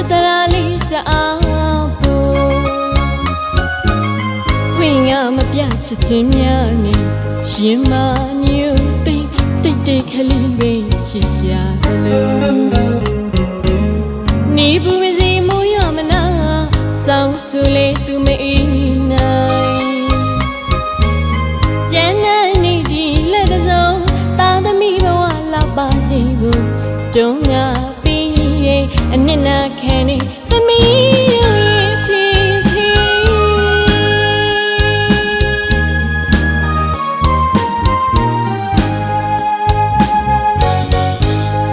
စ်တရာလေးတအားဖို့ခွင့်ငါမပြချစ်ချင်းများနဲ့ရင်မမျိုး ခံနေသမီးရဲ့ဖြည်းဖြည်း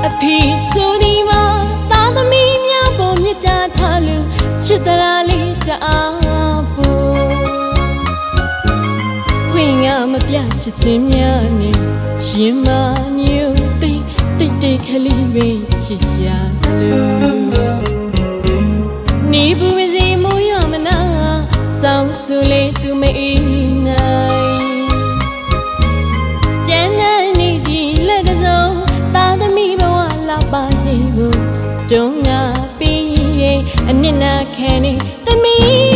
အဖေဆိုဒီမှာတာသမီးများပုံမြတ်တာထားလို့ချစ်တရာလေးတအားဖို့ခွင့်ငါမပြချစ်ချင်းများနဲ့ရင်မမျိုးသိမ့်တိတ်တိတ်ခလေးပဲချစ်ရှာလို့ တုံးငါပြီးရဲ့အနစ်နာခံနေသမီး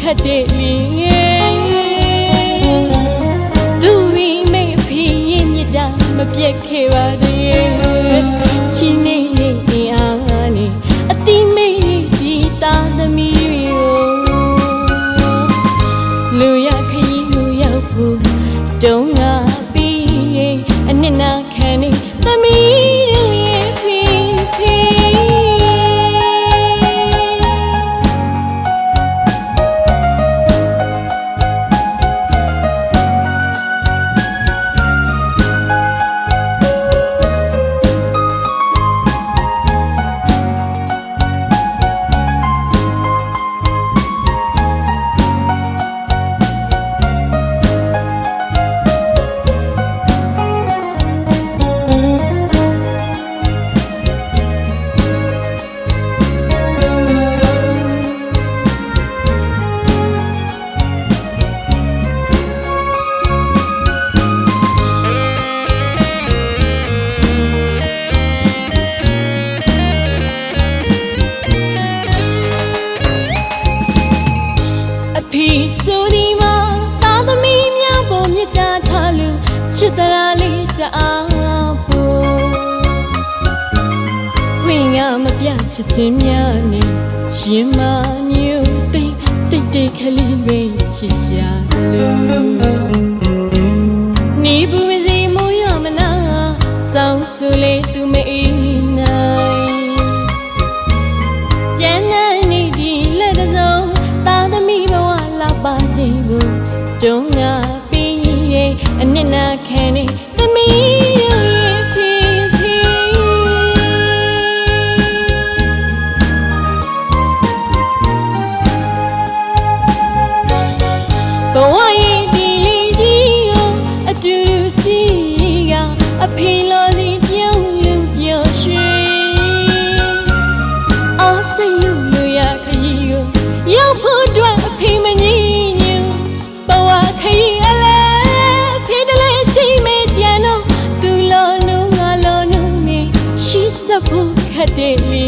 ခတ်တဲ့လေသူဝီမေဖေးရင်မြတ်တာမပြတ်ခဲ့ပါသေးချီနေ ချစ်ချင်းများနဲ့ရင်မမျိုးသိမ့်တိတ်တိတ်ခလေးပဲချစ်ရှာလို့နေဘူးမစီမိုးရမနာဆောင်းဆူလေးသူမအေးနိုင်ကျန်တဲ့နေ့ဒီလက်တစ်စုံတာသမီးဘဝလောက်ပါစေဘူးတုံးငါပြီးရဲ့အနစ်နာခံနေ ဘဝရဲ့ဒီလေးကြီးကိုအတူတူစီကအဖေလိုစီပြုံးလူပျော်ရွှင်အားစိတ်လူလူရခရီးကိုရောက်ဖို့အတွက်အဖေမငြင်းညူဘဝခရီးအလဲဖေးတလဲစီမေကြံတော့သူလောနုငါလောနုနေရှိစဖို့ခတ်တဲ့လေ